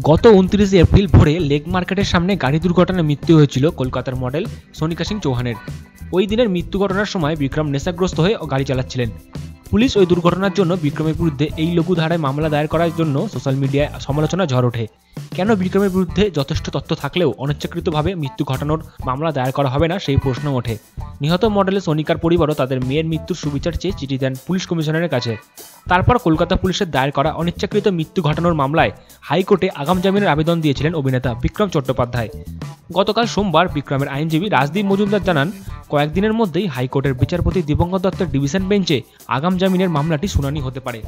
গত উনত্রিশে এপ্রিল ভোরে লেক মার্কেটের সামনে গাড়ি দুর্ঘটনায় মৃত্যু হয়েছিল কলকাতার মডেল সোনিকা সিং চৌহানের। ওই দিনের মৃত্যু ঘটনার সময় বিক্রম নেশাগ্রস্ত হয়ে গাড়ি চালাচ্ছিলেন। পুলিশ ওই দুর্ঘটনার জন্য বিক্রমের বিরুদ্ধে এই লঘু ধারায় মামলা দায়ের করার জন্য সোশ্যাল মিডিয়ায় সমালোচনা ঝড় ওঠে। কেন বিক্রমের বিরুদ্ধে যথেষ্ট তথ্য থাকলেও অনিচ্ছাকৃতভাবে মৃত্যু ঘটানোর মামলা দায়ের করা হবে না সেই প্রশ্ন ওঠে। নিহত মডেল সোনিকার পরিবারও তাদের মেয়ের মৃত্যুর সুবিচার চেয়ে চিঠি দেন পুলিশ কমিশনারের কাছে। তারপর কলকাতা পুলিশের দায়ের করা অনিচ্ছাকৃত মৃত্যু ঘটানোর মামলায় হাইকোর্টে আগাম জামিনের আবেদন দিয়েছিলেন অভিনেতা বিক্রম চট্টোপাধ্যায়। গতকাল সোমবার বিক্রমের আইনজীবী রাজদীপ মজুমদার জানান, কয়েকদিনের মধ্যেই হাইকোর্টের বিচারপতি দিবঙ্কর দত্তের ডিভিশন বেঞ্চে আগাম জামিনের মামলাটি শুনানি হতে পারে।